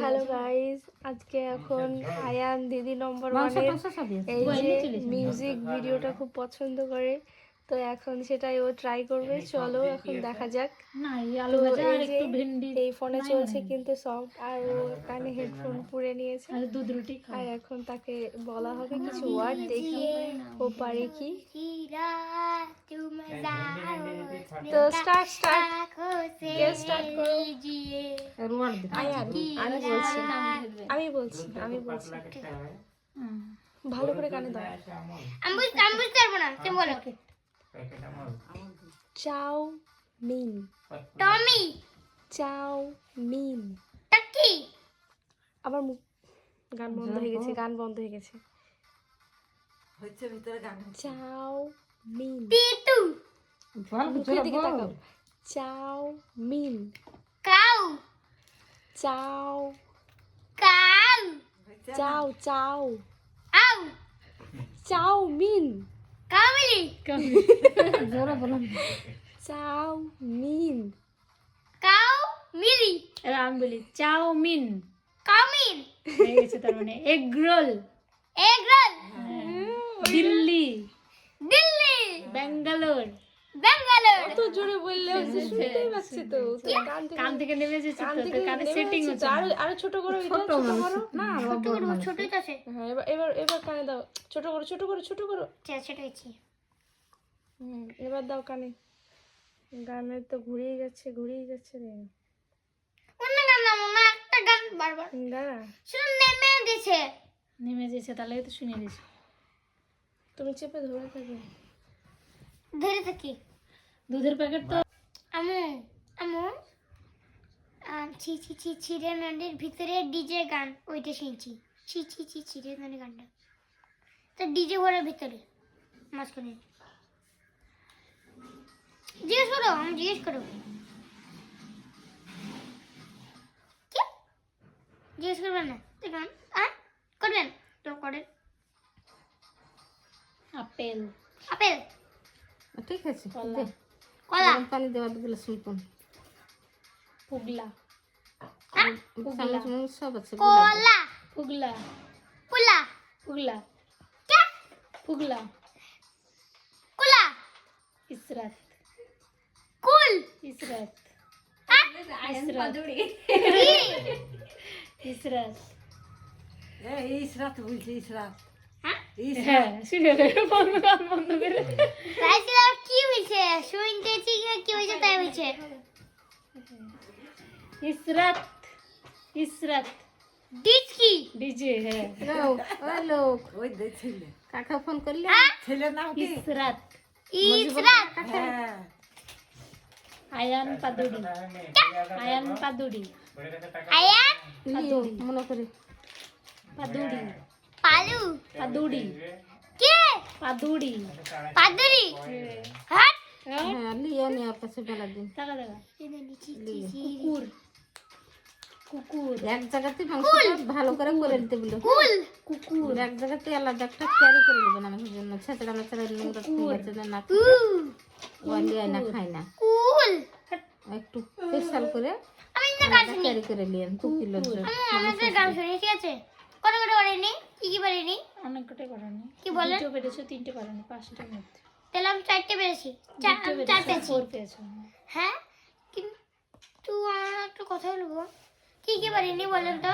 Hello guys আজকে এখন আয়ান দিদি নম্বর ওয়ানের। এই যে মিউজিক ভিডিওটা খুব পছন্দ করে তো এখন সেটাই ও ট্রাই করবে। চলো এখন দেখা যাক। এই আলু তো ভাজা আর এই যে একটু ভেন্ডি এই ফোনে চলছে কিন্তু সং আর ও কানে হেডফোন পুরে নিয়েছে। দুধ রুটি আর এখন তাকে বলা হবে কিছু ওয়ার্ড দেখি ও পারে কি। তো স্টার্ট স্টার্ট আমি বলছি। আমি বলছি আমি বলছি। হুম। ভালো করে কানে দাও। আমি বুঝতে আমি বুঝতে পারব না। তুমি বলো। চাও মিন। টমি। চাও মিন। টাকি। আবার মুখ গান বন্ধ হয়ে গেছে গান বন্ধ হয়ে গেছে। চাও মিন। টিটু বল মুখের জোরে দিকে তাকাও। চাও মিন কাউ চাও কাউ চাও চাও আউ চাও মিন কামিলি জোরে বলো না। চাও মিন কাউ মিলি এবার আমি বলি চাউমিন কামিন হয়ে গেছে তার মানে egg roll egg roll Delhi Delhi Bangalore Bangalore. জোরে বললে হচ্ছে শুনতেই পাচ্ছি তো। কান থেকে নেমে যাচ্ছে তো কানে সেটিং হচ্ছে আরও আরও ছোট করো এটা ছোট করো। না ছোট করো ছোটই তো আছে। হ্যাঁ এবার এবার এবার কানে দাও। ছোট করো ছোট করো ছোট করো। ছোট ছোট হয়েছে। হুম এবার দাও কানে। গানের তো ঘুরেই যাচ্ছে ঘুরেই যাচ্ছে রে। অন্য গান না মনে একটা গান বারবার। দাঁড়া। শুধু নেমে দিছে নেমে যাচ্ছে তাহলে তো শুনে দিছি তুমি চেপে ধরে থাকো। ধরে থাকি। দুধের প্যাকেট তো আমু আমু। ছি ছি ছি ছিঁড়ে নদীর ভিতরে ডিজে গান ওইটা শুনছি। ছি ছি ছি ছিঁড়ে নদী গানটা। তো ডিজে ঘরের ভিতরে মাঝখানে। জিজ্ঞেস করো আমি জিজ্ঞেস করো। জিজ্ঞেস করবেন না? গান আর করবেন? তো করেন আপেল। আপেল। ঠিক আছে কলা। কলা। পানি দেওয়া দিলে শুনতাম। পুগলা। সব আছে কলা। পুগলা। পুলা। পুগলা। কে? পুগলা। কুলা। ইসরাত। কুল। ইসরাত। ইসরাত। কি? ইসরাত। ইসরাত বুঝলি ইসরাত। হ্যাঁ? হ্যাঁ শুনে বন্ধ করে। রাইছিলাম কি হয়েছে শুনতেছি কি হয়েছে তাই হয়েছে ইসরাত ইসরাত ডিচকি ডিজে হ্যাঁ লোক ওই লোক ওই ছেলে কাকা ফোন করলে হ্যাঁ? ছেলের নাম কি ইসরাত ইসরাত হ্যাঁ আয়ান পাদুড়ি আয়ান পাদুড়ি আয়ান লিও, মনে করে পাদুড়ি পালু পাদুড়ি কে পাদুড়ি পাদুরি হাট হ্যাঁ লিও নি ওর দিন। কুকুর। কুকুর। এক জায়গাতে মাংসটা ভালো করে করে দিতে বলো কুকুর। এক জায়গাতে আলাদা একটা ক্যারি করে নেবেন আমাদের জন্য। ছেঁচড়া মেচড়া নোংরা ছেঁচড়া না ওয়ালি আয়না খায় না। কুল একটু স্পেশাল করে আমি না গান ক্যারি করে নিয়েন দু কিলোর আমাদের গান শুনি ঠিক আছে? কত করে পারিনি কি কি পারিনি অনেক কটাই করানি কি বলেন? দুটো পেরেছ তিনটে পারেনি পাঁচটার মধ্যে। তাহলে আমি চারটে পেরেছি চার দুটো আমি চার পেরেছ পেয়েছি হ্যাঁ। কিন্তু আমার একটা কথা বলব। কি কি পারিনি বলেন তো?